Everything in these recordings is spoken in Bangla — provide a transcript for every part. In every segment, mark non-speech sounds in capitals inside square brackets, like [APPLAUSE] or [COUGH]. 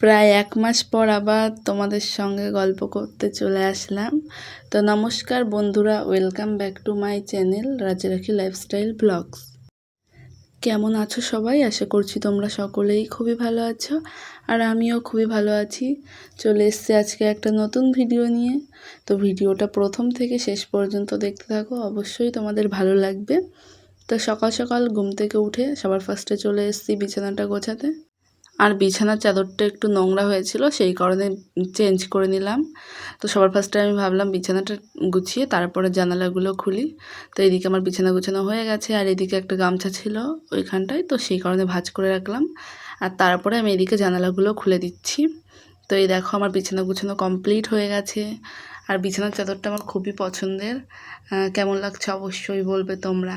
প্রায় এক মাস পর আবার তোমাদের সঙ্গে গল্প করতে চলে আসলাম। তো নমস্কার বন্ধুরা, welcome back to my channel Rajarakhi lifestyle blogs. কেমন আছো সবাই? আশা করছি তোমরা সকলেই খুবই ভালো আছো আর আমিও খুবই ভালো আছি। চলে এসছে আজকে একটা নতুন ভিডিও নিয়ে। তো ভিডিওটা প্রথম থেকে শেষ পর্যন্ত দেখতে থাকো, অবশ্যই তোমাদের ভালো লাগবে। তো সকাল সকাল ঘুম থেকে উঠে সবার ফার্স্টে চলে এসেছি বিছানাটা গোছাতে। আর বিছানার চাদরটা একটু নোংরা হয়েছিল, সেই কারণে চেঞ্জ করে নিলাম। তো সবার ফার্স্টে আমি ভাবলাম বিছানাটা গুছিয়ে তারপরে জানালাগুলো খুলি। তো এদিকে আমার বিছানা গুছানো হয়ে গেছে, আর এদিকে একটা গামছা ছিল ওইখানটায়, তো সেই কারণে ভাজ করে রাখলাম। আর তারপরে আমি এদিকে জানালাগুলো খুলে দিচ্ছি। তো এই দেখো আমার বিছানা গুছানো কমপ্লিট হয়ে গেছে। আর বিছানার চাদরটা আমার খুবই পছন্দের। কেমন লাগছে অবশ্যই বলবে তোমরা।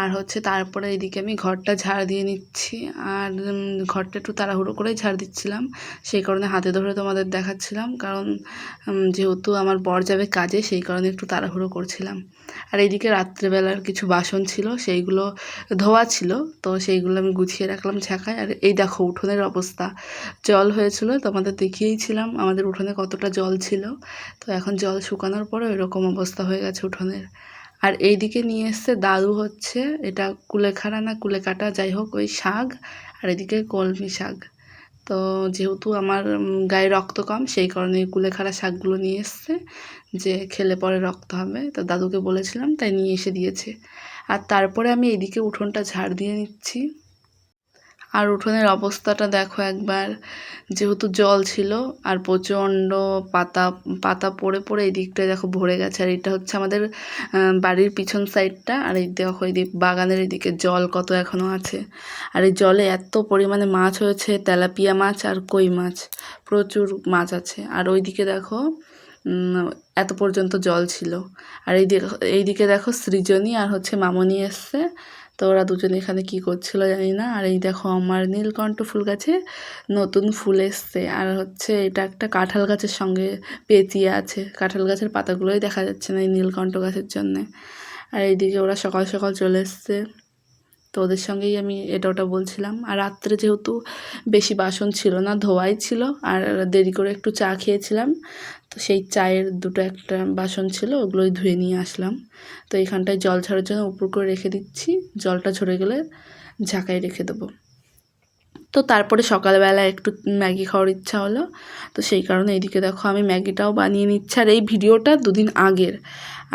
আর হচ্ছে তারপরে এদিকে আমি ঘরটা ঝাড় দিয়ে নিচ্ছি। আর ঘরটা একটু তাড়াহুড়ো করেই ঝাড় দিচ্ছিলাম। সেই কারণে হাতে ধরে তোমাদের দেখাচ্ছিলাম। কারণ যেহেতু আমার বর যাবে কাজে, সেই কারণে একটু তাড়াহুড়ো করছিলাম। আর এইদিকে রাত্রেবেলার কিছু বাসন ছিল, সেইগুলো ধোয়া ছিল। তো সেইগুলো আমি গুছিয়ে রাখলাম ঝাঁকায় আর এই দেখো উঠোনের অবস্থা। জল হয়েছিল, তোমাদের দেখিয়েইছিলাম আমাদের উঠোনে কতটা জল ছিল। তো এখন জল শুকানোর পরে এরকম অবস্থা হয়ে গেছে উঠোনের। আর এই দিকে নিয়ে এসছে দাদু হচ্ছে, এটা কুলেখাড়া না কুলেকাটা, যাই হোক, ওই শাক, আর এদিকে কলমি শাক। তো যেহেতু আমার গায়ে রক্ত কম, সেই কারণে কুলেখাড়া শাকগুলো নিয়ে এসছে, যে খেলে পরে রক্ত হবে। তো দাদুকে বলেছিলাম, তাই নিয়ে এসে দিয়েছে। আর তারপরে আমি এদিকে উঠোনটা ঝাড় দিয়ে নিচ্ছি। আর উঠোনের অবস্থাটা দেখো একবার। যেহেতু জল ছিল আর প্রচণ্ড পাতা পাতা পড়ে পড়ে এই দিকটায় দেখো ভরে গেছে। আর এটা হচ্ছে আমাদের বাড়ির পিছন সাইডটা। আর এই দেখো, এই বাগানের এদিকে জল কত এখনও আছে। আর এই জলে এত পরিমাণে মাছ হয়েছে, তেলাপিয়া মাছ আর কই মাছ। প্রচুর মাছ আছে। আর ওইদিকে দেখো এত পর্যন্ত জল ছিল। আর এই এইদিকে দেখো সৃজনী আর হচ্ছে মামনি এসছে। তো ওরা দুজনে এখানে কি করছিল জানি না। আর এই দেখো আমার নীলকণ্ঠ ফুল গাছে নতুন ফুল এসছে। আর হচ্ছে এটা একটা কাঁঠাল গাছের সঙ্গে পেঁচিয়ে আছে। কাঁঠাল গাছের পাতাগুলোই দেখা যাচ্ছে না এই নীলকণ্ঠ গাছের জন্যে। আর এইদিকে ওরা সকাল সকাল চলে এসছে। তো ওদের সঙ্গেই আমি এটা ওটা বলছিলাম। আর রাত্রে যেহেতু বেশি বাসন ছিল না, ধোয়াই ছিল, আর দেরি করে একটু চা খেয়েছিলাম, তো সেই চায়ের দুটো একটা বাসন ছিল, ওগুলোই ধুয়ে নিয়ে আসলাম। তো এখানটায় জল ছাড়ার জন্য উপর করে রেখে দিচ্ছি, জলটা ঝরে গেলে ঝাঁকায় রেখে দেবো। তো তারপরে সকালবেলা একটু ম্যাগি খাওয়ার ইচ্ছা হলো। তো সেই কারণে এইদিকে দেখো আমি ম্যাগিটাও বানিয়ে নিচ্ছি। আর এই ভিডিওটা দুদিন আগের।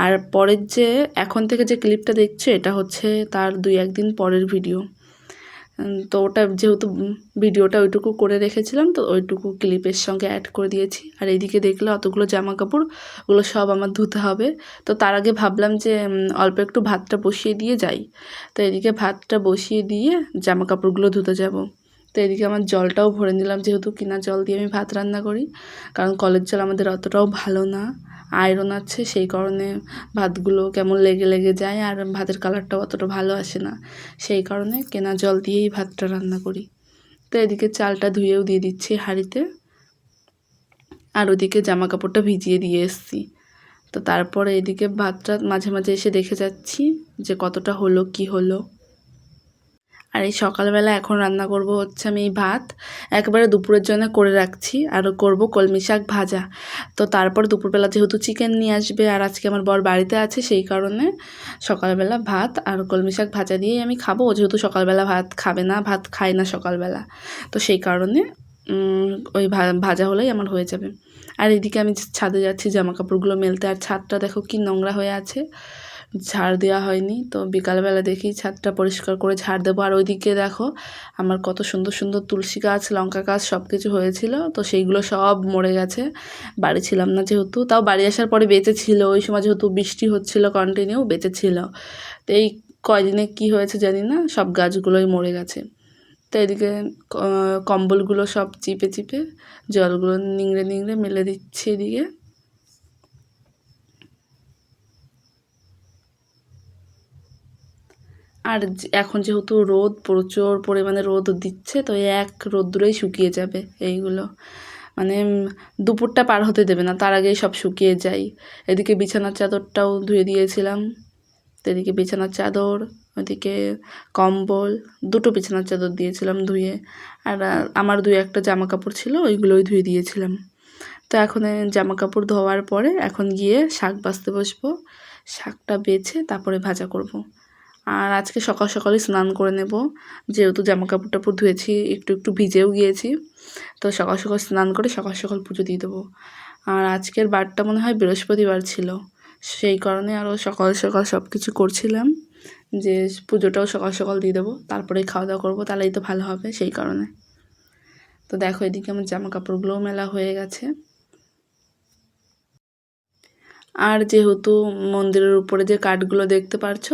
আর পরের যে, এখন থেকে যে ক্লিপটা দেখছ, এটা হচ্ছে তার দুই একদিন পরের ভিডিও। তো ওটা যেহেতু ভিডিওটা ওইটুকু করে রেখেছিলাম, তো ওইটুকু ক্লিপের সঙ্গে অ্যাড করে দিয়েছি। আর এইদিকে দেখলে অতগুলো জামা কাপড় ওগুলো সব আমার ধুতে হবে। তো তার আগে ভাবলাম যে অল্প একটু ভাতটা বসিয়ে দিয়ে যাই। তো এদিকে ভাতটা বসিয়ে দিয়ে জামা কাপড়গুলো ধুতে যাব। তো এদিকে আমার জলটাও ভরে নিলাম, যেহেতু কিনা জল দিয়ে আমি ভাত রান্না করি। কারণ কলের জল আমাদের অতটাও ভালো না, আয়রন আছে, সেই কারণে ভাতগুলো কেমন লেগে লেগে যায় আর ভাতের কালারটাও অতটা ভালো আসে না। সেই কারণে কেনা জল দিয়েই ভাতটা রান্না করি। তো এদিকে চালটা ধুয়েও দিয়ে দিচ্ছি হাঁড়িতে। আর ওদিকে জামা কাপড়টা ভিজিয়ে দিয়ে এসছি। তো তারপরে এদিকে ভাতটা মাঝে মাঝে এসে দেখে যাচ্ছি যে কতটা হলো, কি হলো। আর এই সকালবেলা এখন রান্না করব হচ্ছে আমি এই ভাত। একবারে দুপুরের জন্য করে রাখছি। আর করব কলমি শাক ভাজা। তো তারপর দুপুরবেলা যেহেতু চিকেন নিয়ে আসবে আর আজকে আমার বর বাড়িতে আছে, সেই কারণে সকালবেলা ভাত আর কলমি শাক ভাজা দিয়েই আমি খাব। যেহেতু সকালবেলা ভাত খাবে না, ভাত খায় না সকালবেলা। তো সেই কারণে ওই ভাজা হলেই আমার হয়ে যাবে। আর এদিকে আমি ছাদে যাচ্ছি জামা কাপড়গুলো মেলতে। আর ছাদটা দেখো কি নোংরা হয়ে আছে। ঝাড় দেওয়া হয়নি। তো বিকালবেলা দেখি ছাদটা পরিষ্কার করে ঝাড় দেবো। আর ওইদিকে দেখো, আমার কত সুন্দর সুন্দর তুলসী গাছ, লঙ্কা গাছ সব কিছু হয়েছিল। তো সেইগুলো সব মরে গেছে। বাড়ি ছিলাম না যেহেতু, তাও বাড়ি আসার পরে বেঁচে ছিল ওই সময় যেহেতু বৃষ্টি হচ্ছিল কন্টিনিউ বেঁচে ছিল তো এই কয়দিনে কি হয়েছে জানি না, সব গাছগুলোই মরে গেছে। তো এদিকে কম্বলগুলো সব চিপে চিপে জলগুলো নিংড়ে নিংড়ে মেলে দিচ্ছি এদিকে। আর এখন যেহেতু রোদ, প্রচুর পরিমাণে রোদ দিচ্ছে, তো এক রোদ্দুরেই শুকিয়ে যাবে এইগুলো। মানে দুপুরটা পার হতে দেবে না, তার আগেই সব শুকিয়ে যায়। এদিকে বিছানার চাদরটাও ধুয়ে দিয়েছিলাম, এদিকে বিছানার চাদর, ওদিকে কম্বল, দুটো বিছানার চাদর দিয়েছিলাম ধুয়ে। আর আমার দুই একটা জামা কাপড় ছিল, ওইগুলোই ধুয়ে দিয়েছিলাম। তো এখন জামা কাপড় ধোয়ার পরে এখন গিয়ে শাক বাছতে বসবো, শাকটা বেছে তারপরে ভাজা করব। আর আজকে সকাল সকালই স্নান করে নেব। যেহেতু জামা কাপড় টাপড় ধুয়েছি, একটু একটু ভিজেও গিয়েছি, তো সকাল সকাল স্নান করে সকাল সকাল পুজো দিয়ে দেবো। আর আজকের বারটা মনে হয় বৃহস্পতিবার ছিল, সেই কারণে আরও সকাল সকাল সব কিছু করছিলাম, যে পুজোটাও সকাল সকাল দিয়ে দেবো তারপরে খাওয়া দাওয়া করব, তাহলেই তো ভালো হবে সেই কারণে। তো দেখো এদিকে আমার জামা কাপড়গুলোও মেলা হয়ে গেছে। আর যেহেতু মন্দিরের উপরে যে কাঠগুলো দেখতে পারছ,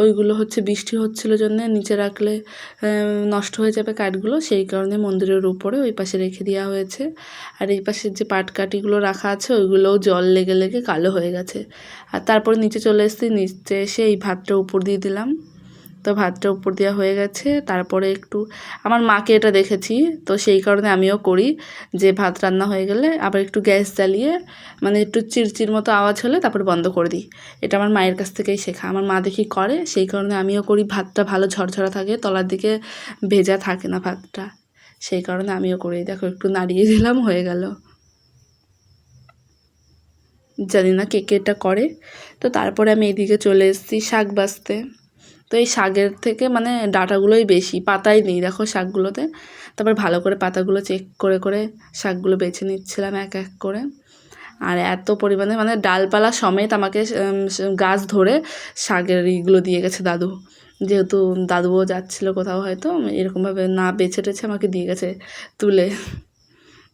ওইগুলো হচ্ছে বৃষ্টি হচ্ছিল জন্য নিচে রাখলে নষ্ট হয়ে যাবে কাঠগুলো, সেই কারণে মন্দিরের উপরে ওই পাশে রেখে দেওয়া হয়েছে। আর এই পাশের যে পাটকাঠিগুলো রাখা আছে, ওইগুলোও জল লেগে লেগে কালো হয়ে গেছে। আর তারপরে নিচে চলে এসেছি, নিচে এসে এই ভাতটা উপর দিয়ে দিলাম। তো ভাতটা উপর দেওয়া হয়ে গেছে। তারপরে একটু আমার মাকে এটা দেখেছি, তো সেই কারণে আমিও করি যে ভাত রান্না হয়ে গেলে আবার একটু গ্যাস জ্বালিয়ে মানে একটু চিরচির মতো আওয়াজ হলে তারপর বন্ধ করে দিই। এটা আমার মায়ের কাছ থেকেই শেখা। আমার মা দেখি করে, সেই কারণে আমিও করি ভাতটা ভালো ঝরঝরা থাকে, তলার দিকে ভেজা থাকে না ভাতটা। সেই কারণে আমিও করি। দেখো একটু নাড়িয়ে দিলাম, হয়ে গেল। জানি না কে কে এটা করে। তো তারপরে আমি এদিকে চলে এসেছি শাক বাছতে তো এই শাকের থেকে মানে ডাটাগুলোই বেশি, পাতাই নেই। দেখো শাকগুলোতে। তারপর ভালো করে পাতাগুলো চেক করে করে শাকগুলো বেছে নিচ্ছিলাম এক এক করে। আর এত পরিমাণে মানে ডালপালা সমেত আমাকে গাছ ধরে শাকের ইগুলো দিয়ে গেছে দাদু। যেহেতু দাদুও যাচ্ছিল কোথাও হয়তো, এরকমভাবে না বেছে টেছে আমাকে দিয়ে গেছে তুলে।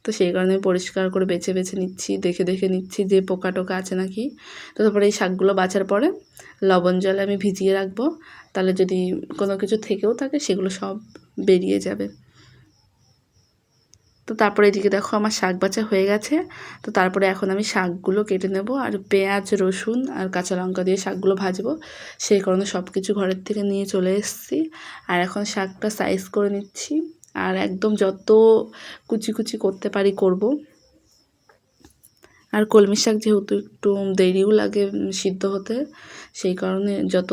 তো সেই কারণে পরিষ্কার করে বেছে বেছে নিচ্ছি, দেখে দেখে নিচ্ছি যে পোকা টোকা আছে নাকি। তো তারপরে এই শাকগুলো বাছার পরে লবণ জলে আমি ভিজিয়ে রাখব। তাহলে যদি কোনো কিছু থেকেও থাকে সেগুলো সব বেরিয়ে যাবে। তো তারপরে এদিকে দেখো আমার শাক বাছা হয়ে গেছে। তো তারপরে এখন আমি শাকগুলো কেটে নেব আর পেঁয়াজ, রসুন আর কাঁচা লঙ্কা দিয়ে শাকগুলো ভাজবো। সেই কারণে সব কিছু ঘরের থেকে নিয়ে চলে এসেছি। আর এখন শাকটা সাইজ করে নিচ্ছি। আর একদম যত কুচি কুচি করতে পারি করব। আর কলমি শাক যেহেতু একটু দেরিও লাগে সিদ্ধ হতে, সেই কারণে যত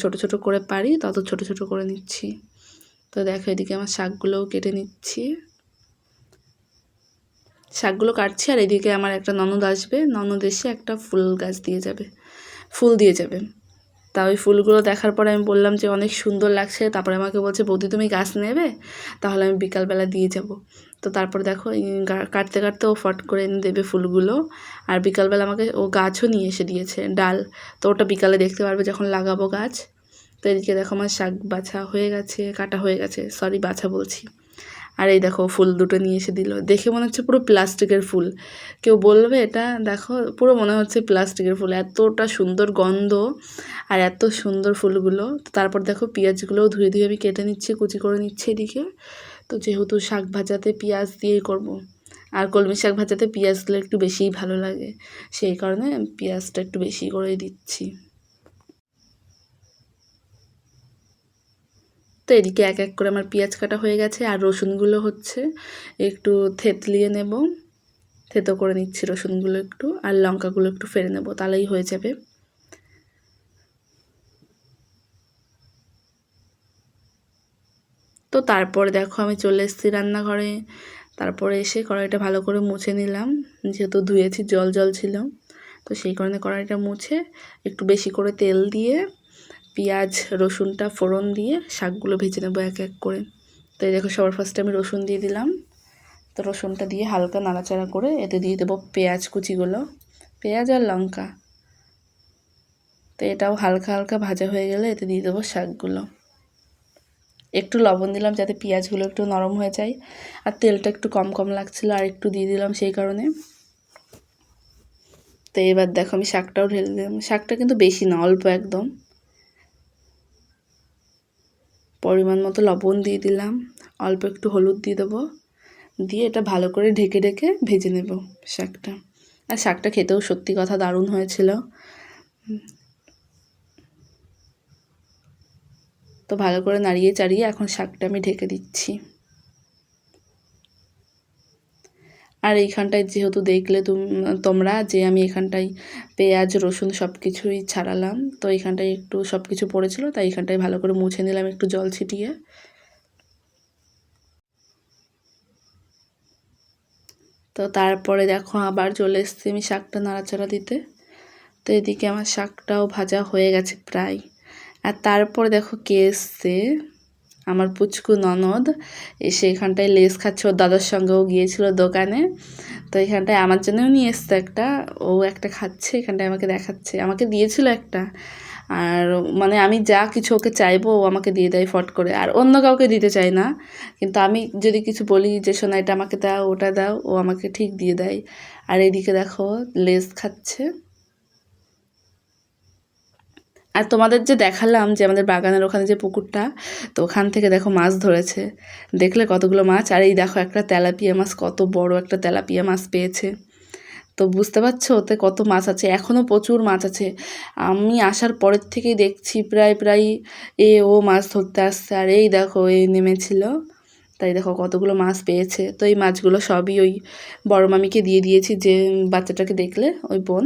ছোট ছোট করে পারি তত ছোট ছোট করে নিচ্ছি। তো দেখো এদিকে আমার শাকগুলোও কেটে নিচ্ছি। শাকগুলো কাটছি আর এদিকে আমার একটা ননদ আসবে, ননদ এসে একটা ফুল গাছ দিয়ে যাবে, ফুল দিয়ে যাবে। তা ওই ফুলগুলো দেখার পরে আমি বললাম যে অনেক সুন্দর লাগছে। তারপরে আমাকে বলছে, বৌদি, তুমি গাছ নেবে? তাহলে আমি বিকালবেলা দিয়ে যাব। তো তারপর দেখো কাটতে কাটতে ও ফট করে এনে দেবে ফুলগুলো। আর বিকালবেলা আমাকে ও গাছও নিয়ে এসে দিয়েছে, ডাল। তো ওটা বিকালে দেখতে পারবে যখন লাগাবো গাছ। তো এদিকে দেখো আমার শাক বাছা হয়ে গেছে, কাটা হয়ে গেছে। সরি বাছা বলছি। আর এই দেখো ফুল দুটো নিয়ে এসে দিল। দেখে মনে হচ্ছে পুরো প্লাস্টিকের ফুল। কেউ বলবে এটা, দেখো, পুরো মনে হচ্ছে প্লাস্টিকের ফুল। এতটা সুন্দর গন্ধ আর এত সুন্দর ফুলগুলো। তারপর দেখো পেঁয়াজগুলোও ধুয়ে ধুয়ে আমি কেটে নিচ্ছি, কুচি করে নিচ্ছি এদিকে। তো যেহেতু শাক ভাজাতে পেঁয়াজ দিয়েই করব। আর কলমি শাক ভাজাতে পেঁয়াজগুলো একটু বেশিই ভালো লাগে। সেই কারণে পেঁয়াজটা একটু বেশি করেই দিচ্ছি। তো এদিকে এক এক করে আমার পেঁয়াজ কাটা হয়ে গেছে আর রসুনগুলো হচ্ছে একটু থেতলিয়ে নেব। থেতো করে নিচ্ছি রসুনগুলো একটু আর লঙ্কাগুলো একটু ফেলে নেব, তাহলেই হয়ে যাবে। তো তারপরে দেখো আমি চলে এসেছি রান্নাঘরে। তারপরে এসে কড়াইটা ভালো করে মুছে নিলাম, যেহেতু ধুয়েছি জল জল ছিল। তো সেই কারণে কড়াইটা মুছে একটু বেশি করে তেল দিয়ে পেঁয়াজ, রসুনটা ফোড়ন দিয়ে শাকগুলো ভেজে নেব এক এক করে। তো এই দেখো, সবার ফার্স্টে আমি রসুন দিয়ে দিলাম। তো রসুনটা দিয়ে হালকা নাড়াচাড়া করে এতে দিয়ে দেবো পেঁয়াজ কুচিগুলো। পেঁয়াজ আর লঙ্কা। তো এটাও হালকা হালকা ভাজা হয়ে গেলে এতে দিয়ে দেবো শাকগুলো। একটু লবণ দিলাম যাতে পেঁয়াজগুলো একটু নরম হয়ে যায়। আর তেলটা একটু কম কম লাগছিল, আর একটু দিয়ে দিলাম সেই কারণে। তো এবার দেখো আমি শাকটাও ঢেলে দিলাম। শাকটা কিন্তু বেশি না, অল্প একদম। পরিমাণ মতো লবণ দিয়ে দিলাম। অল্প একটু হলুদ দিয়ে দেবো। দিয়ে এটা ভালো করে ঢেকে ঢেকে ভেজে নেব শাকটা। আর শাকটা খেতেও সত্যি কথা দারুণ হয়েছিল। তো ভালো করে নাড়িয়ে চাড়িয়ে এখন শাকটা আমি ঢেকে দিচ্ছি। আর এইখানটায় যেহেতু দেখলে তুমি, তোমরা যে আমি এখানটায় পেঁয়াজ, রসুন সব কিছুই ছাড়ালাম, তো এইখানটায় একটু সব কিছু পড়েছিল, তাই এখানটায় ভালো করে মুছে নিলাম একটু জল ছিটিয়ে। তো তারপরে দেখো আবার চলে এসছি আমি শাকটা নাড়াচাড়া দিতে। তো এদিকে আমার শাকটাও ভাজা হয়ে গেছে প্রায়। আর তারপর দেখো কে এসছে। আমার পুচকু ননদ এসে এখানটায় লেস খাচ্ছে। ওর দাদার সঙ্গেও গিয়েছিল দোকানে। তো এখানটায় আমার জন্যও নিয়ে এসছে একটা। ও একটা খাচ্ছে, এখানটায় আমাকে দেখাচ্ছে। আমাকে দিয়েছিল একটা। আর মানে আমি যা কিছু ওকে চাইব, ও আমাকে দিয়ে দেয় ফট করে। আর অন্য কাউকে দিতে চাই না। কিন্তু আমি যদি কিছু বলি যে, শোনা, এটা আমাকে দাও, ওটা দাও, ও আমাকে ঠিক দিয়ে দেয়। আর এদিকে দেখো, লেস খাচ্ছে। আর তোমাদের যে দেখালাম যে আমাদের বাগানের ওখানে যে পুকুরটা, তো ওখান থেকে দেখো মাছ ধরেছে। দেখলে কতগুলো মাছ? আর এই দেখো একটা তেলাপিয়া মাছ, কত বড় একটা তেলাপিয়া মাছ পেয়েছে। তো বুঝতে পারছ? ওতে কত মাছ আছে? এখনও প্রচুর মাছ আছে। আমি আসার পরের থেকেই দেখছি প্রায় প্রায় এ ও মাছ ধরতে আসছে। আর এই দেখো এই নেমেছিল। তাই দেখো কতগুলো মাছ পেয়েছে। তো এই মাছগুলো সবই ওই বড় মামিকে দিয়ে দিয়েছি যে বাচ্চাটাকে দেখলে, ওই বোন।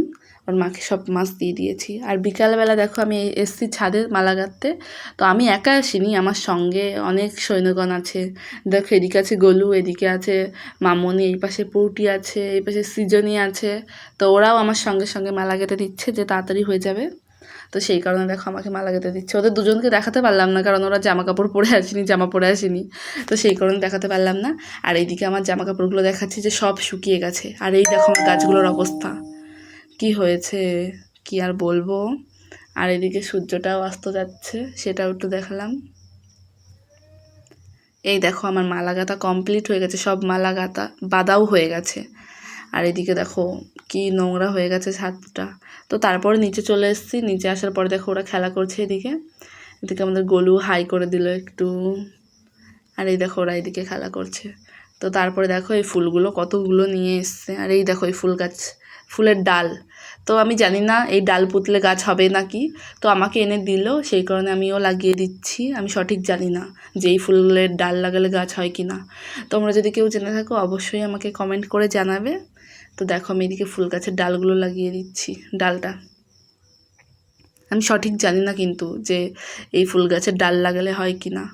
ওর মাকে সব মাছ দিয়ে দিয়েছি। আর বিকালবেলা দেখো আমি এসছি ছাদে মালা গাঁথতে। তো আমি একা আসিনি, আমার সঙ্গে অনেক সৈন্যগণ আছে। দেখো এদিকে আছে গলু, এদিকে আছে মামনি, এই পাশে পৌটি আছে, এই পাশে সৃজনী আছে। তো ওরাও আমার সঙ্গে সঙ্গে মালা গেঁথে দিচ্ছে যে তাড়াতাড়ি হয়ে যাবে। তো সেই কারণে দেখো আমাকে মালা গেঁথে দিচ্ছে। ওদের দুজনকে দেখাতে পারলাম না, কারণ ওরা জামা কাপড় পরে আসেনি, জামা পরে আসেনি। তো সেই কারণে দেখাতে পারলাম না। আর এইদিকে আমার জামা কাপড়গুলো দেখাচ্ছি যে সব শুকিয়ে গেছে। আর এই দেখো আমার গাছগুলোর অবস্থা। কি হয়েছে, কি আর বলব? আর এদিকে সূর্যটাও অস্ত যাচ্ছে, সেটাও একটু দেখালাম। এই দেখো, আমার মালা গাঁথা কমপ্লিট হয়ে গেছে, সব মালা গাঁথা বাদাও হয়ে গেছে। আর এদিকে দেখো, কি নোংরা হয়ে গেছে ছাদটা। তো তারপরে নিচে চলে এসেছি, নিচে আসার পরে দেখো ওরা খেলা করছে এদিকে। এদিকে আমাদের গলু হাই করে দিল একটু। আর এই দেখো, ওরা এদিকে খেলা করছে। তো তারপরে দেখো এই ফুলগুলো কতগুলো নিয়ে এসছে। আর এই দেখো এই ফুল গাছ ফুলের ডাল। তো আমি জানি না এই ডাল পুতলে গাছ হবে নাকি। তো আমাকে এনে দিল, সেই কারণে আমিও লাগিয়ে দিচ্ছি। আমি সঠিক জানি না যে এই ফুলের ডাল লাগালে গাছ হয় কি না তোমরা যদি কেউ জেনে থাকো, অবশ্যই আমাকে কমেন্ট করে জানাবে। তো দেখো, আমি এদিকে ফুল গাছের ডালগুলো লাগিয়ে দিচ্ছি, ডালটা। আমি সঠিক জানি না কিন্তু যে এই ফুল গাছের ডাল লাগালে হয় কি না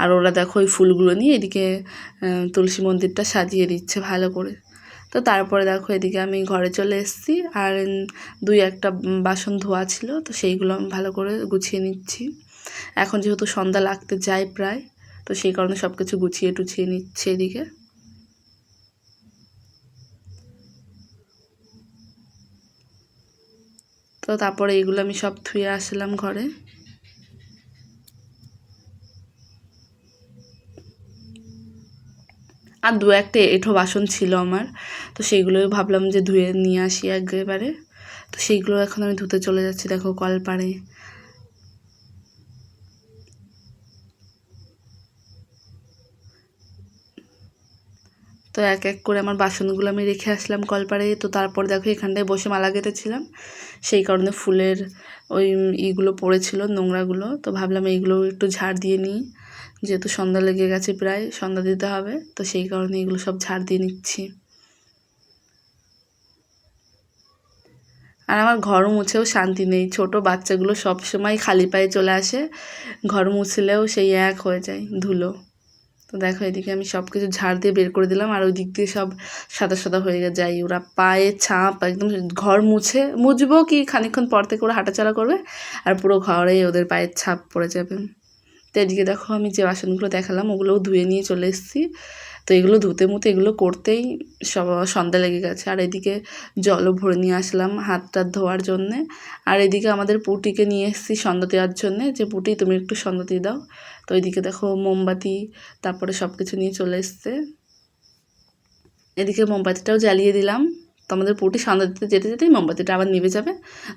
আর ওরা দেখো ওই ফুলগুলো নিয়ে এদিকে তুলসী মন্দিরটা সাজিয়ে দিচ্ছে ভালো করে। তো তারপরে দেখো এদিকে আমি ঘরে চলে এসেছি আর দুই একটা বাসন ধোয়া ছিল, তো সেইগুলো আমি ভালো করে গুছিয়ে নিচ্ছি। এখন যেহেতু সন্ধ্যা লাগতে যায় প্রায়, তো সেই কারণে সব কিছু গুছিয়ে টুছিয়ে নিচ্ছে এদিকে। তো তারপরে এগুলো আমি সব ধুয়ে আসলাম ঘরে। আর দু একটা এঁঠো বাসন ছিল আমার, তো সেইগুলোই ভাবলাম যে ধুয়ে নিয়ে আসি একেবারে। তো সেইগুলো এখন আমি ধুতে চলে যাচ্ছি, দেখো কল পাড়ে তো এক এক করে আমার বাসনগুলো আমি রেখে আসলাম কলপাড়ে। তো তারপর দেখো এখানটায় বসে মালা গেঁথেছিলাম, সেই কারণে ফুলের ওই ইগুলো পড়েছিল নোংরাগুলো। তো ভাবলাম এইগুলো একটু ঝাড় দিয়ে নিই। যেহেতু সন্ধ্যা লেগে গেছে প্রায়, সন্ধ্যা দিতে হবে, তো সেই কারণে এগুলো সব ঝাড় দিয়ে নিচ্ছি। আর আমার ঘর মুছেও শান্তি নেই, ছোট বাচ্চাগুলো সব সময় খালি পায়ে চলে আসে, ঘর মুছলেও সেই এক হয়ে যায় ধুলো। তো দেখো এদিকে আমি সব কিছু ঝাড় দিয়ে বের করে দিলাম, আর ওই দিক দিয়ে সব সাদা সাদা হয়ে যায় ওরা পায়ে ছাপ একদম ঘর মুছে, মুছবো কি খানিক্ষণ পর থেকে ওরা হাঁটাচলা করবে, আর পুরো ঘরে ওদের পায়ের ছাপ পড়ে যাবে। তো এদিকে দেখো আমি যে বাসনগুলো দেখালাম, ওগুলোও ধুয়ে নিয়ে চলে এসেছি। তো এগুলো ধুতে মুতে এগুলো করতেই সব সন্ধ্যা লেগে গেছে। আর এদিকে জলও ভরে নিয়ে আসলাম হাত টাত ধোয়ার জন্যে। আর এদিকে আমাদের পুটিকে নিয়ে এসেছি সন্ধ্যা দেওয়ার জন্যে। যে পুটি, তুমি একটু সন্ধ্যা দিয়ে দাও। তো এদিকে দেখো মোমবাতি, তারপরে সব কিছু নিয়ে চলে এসছে। এদিকে মোমবাতিটাও জ্বালিয়ে দিলাম। তো আমাদের পুটি সন্ধ্যা দিতে যেতে যেতেই মোমবাতিটা আবার নিভে যাবে।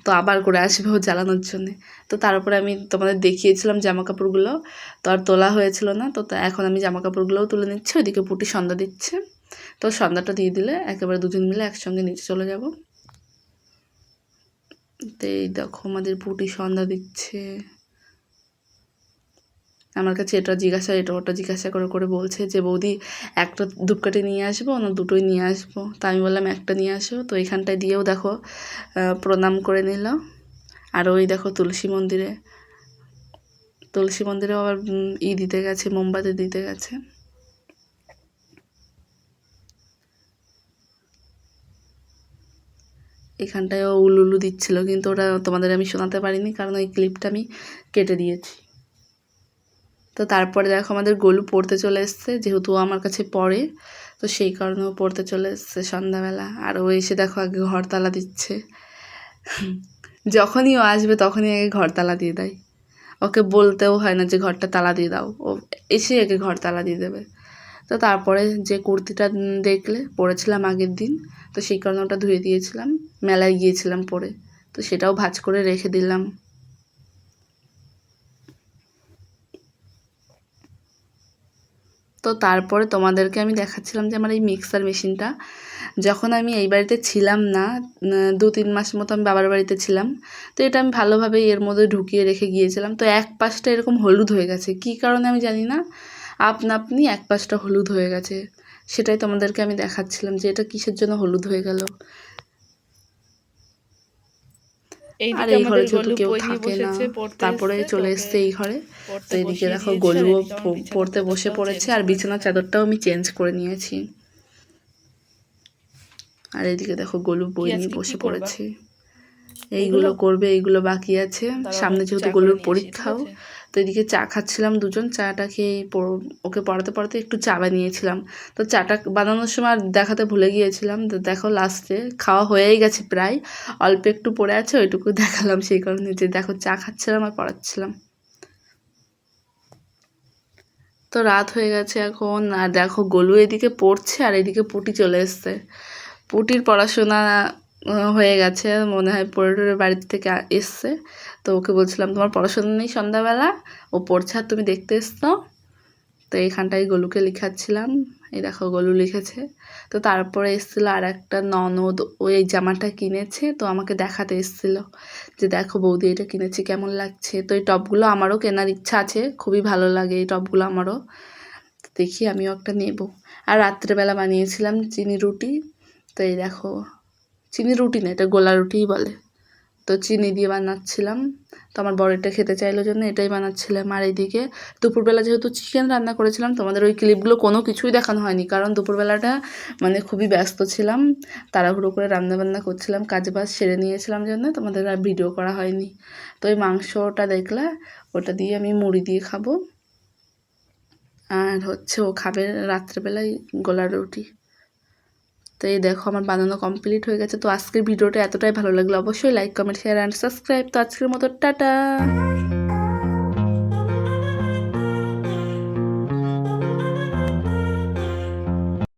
তো আবার করে আসবে ও জ্বালানোর জন্যে। তো তারপরে আমি তোমাদের দেখিয়েছিলাম জামা কাপড়গুলো তো আর তোলা হয়েছিল না। তো এখন আমি জামা কাপড়গুলোও তুলে নিচ্ছি। ওইদিকে পুটি সন্ধ্যা দিচ্ছে। তো সন্ধ্যাটা দিয়ে দিলে একেবারে দুজন মিলে একসঙ্গে নিচে চলে যাব। তো এই দেখো আমাদের পুটি সন্ধ্যা দিচ্ছে। আমার কাছে এটা জিজ্ঞাসা, এটা ওটা জিজ্ঞাসা করে করে বলছে যে, বৌদি, একটা ধূপকাঠি নিয়ে আসব না দুটোই নিয়ে আসব। তা আমি বললাম, একটা নিয়ে আসো। তো এখানটায় দিয়েও দেখো প্রণাম করে নিল। আর ওই দেখো তুলসী মন্দিরে তুলসী মন্দিরে আবার ই দিতে গেছে, মোমবাতি দিতে গেছে। এখানটায় উলুলু দিচ্ছিল, কিন্তু ওটা তোমাদের আমি শোনাতে পারিনি, কারণ ওই ক্লিপটা আমি কেটে দিয়েছি। তো তারপরে দেখো আমাদের গোলু পড়তে চলে এসছে, যেহেতু আমার কাছে পড়ে, তো সেই কারণে ও পড়তে চলে এসছে সন্ধ্যাবেলা। আর ও এসে দেখো আগে ঘর তালা দিচ্ছে। যখনই ও আসবে তখনই আগে ঘর তালা দিয়ে দেয়। ওকে বলতেও হয় না যে ঘরটা তালা দিয়ে দাও, ও এসে আগে ঘর তালা দিয়ে দেবে। তো তারপরে যে কুর্তিটা দেখলে, পরেছিলাম আগের দিন, তো সেই কারণে ওটা ধুয়ে দিয়েছিলাম, মেলায় গিয়েছিলাম পরে। তো সেটাও ভাঁজ করে রেখে দিলাম। তো তারপরে তোমাদেরকে আমি দেখাচ্ছিলাম যে আমার এই মিক্সার মেশিনটা যখন আমি এই বাড়িতে ছিলাম না দু তিন মাস মতো আমি বাবার বাড়িতে ছিলাম, তো এটা আমি ভালোভাবে এর মধ্যে ঢুকিয়ে রেখে গিয়েছিলাম। তো এক পাশটা এরকম হলুদ হয়ে গেছে। কী কারণে আমি জানি না? আপনা আপনি এক পাশটা হলুদ হয়ে গেছে। সেটাই তোমাদেরকে আমি দেখাচ্ছিলাম যে এটা কিসের জন্য হলুদ হয়ে গেল। আর এই ঘরে যেহেতু কেউ থাকে না তারপরে চলে এসছে এই ঘরে। তো এদিকে দেখো গলুও পড়তে বসে পড়েছে আর বিছানার চাদরটাও আমি চেঞ্জ করে নিয়েছি। আর এদিকে দেখো গলু বই নিয়ে বসে পড়েছে। এইগুলো করবে এইগুলো বাকি আছে। সামনে যেহেতু গলুর পরীক্ষাও। তো এদিকে চা খাচ্ছিলাম দুজন, চাটা খেয়ে ওকে পড়াতে পড়াতে একটু চা বানিয়েছিলাম। তো চাটা বানানোর সময় আর দেখাতে ভুলে গিয়েছিলাম, তো দেখো লাস্টে খাওয়া হয়েই গেছে প্রায়, অল্প একটু পড়ে আছে, ওইটুকু [LAUGHS] দেখালাম সেই কারণে যে দেখো চা খাচ্ছিলাম আর পড়াচ্ছিলাম। তো রাত হয়ে গেছে এখন, আর দেখো গোলু এদিকে পড়ছে আর এদিকে পুটি চলে এসছে। পুটির পড়াশোনা হয়ে গেছে, মনে হয় পড়ে টড়ে বাড়ির থেকে এসছে। তো ওকে বলছিলাম, তোমার পড়াশোনা নেই সন্ধ্যাবেলা? ও পড়ছে আর তুমি দেখতে এসছো? তো এইখানটায় গলুকে লিখাচ্ছিলাম। এই দেখো, গোলু লিখেছে। তো তারপরে এসেছিল আর একটা ননদ ওই জামাটা কিনেছে, তো আমাকে দেখাতে এসেছিল যে, দেখো বৌদি, এটা কিনেছি, কেমন লাগছে? তো এই টপগুলো আমারও কেনার ইচ্ছা আছে, খুবই ভালো লাগে এই টপগুলো আমারও। দেখি আমিও একটা নেব। আর রাত্রেবেলা বানিয়েছিলাম চিনি রুটি। তো এই দেখো, চিনি রুটি না, এটা গোলা রুটিই বলে। তো চিনি দিয়ে বানাচ্ছিলাম। তো আমার বড় এটা খেতে চাইলো জন্য এটাই বানাচ্ছিলাম। আর এইদিকে দুপুরবেলা যেহেতু চিকেন রান্না করেছিলাম, তোমাদের ওই ক্লিপগুলো কোনো কিছুই দেখানো হয়নি। কারণ দুপুরবেলাটা মানে খুবই ব্যস্ত ছিলাম, তাড়াহুড়ো করে রান্না বান্না করছিলাম, কাজ বাজ সেরে নিয়েছিলাম জন্য, তোমাদের আর ভিডিও করা হয়নি। তো ওই মাংসটা দেখলে, ওটা দিয়ে আমি মুড়ি দিয়ে খাব। আর হচ্ছে ও খাবে রাত্রেবেলায় গোলা রুটি। তো এই দেখো আমার বানানো কমপ্লিট হয়ে গেছে। তো আজকের ভিডিওটা এতটাই ভালো লাগল। অবশ্যই like comment share and subscribe তো আজকের মতো টাটা।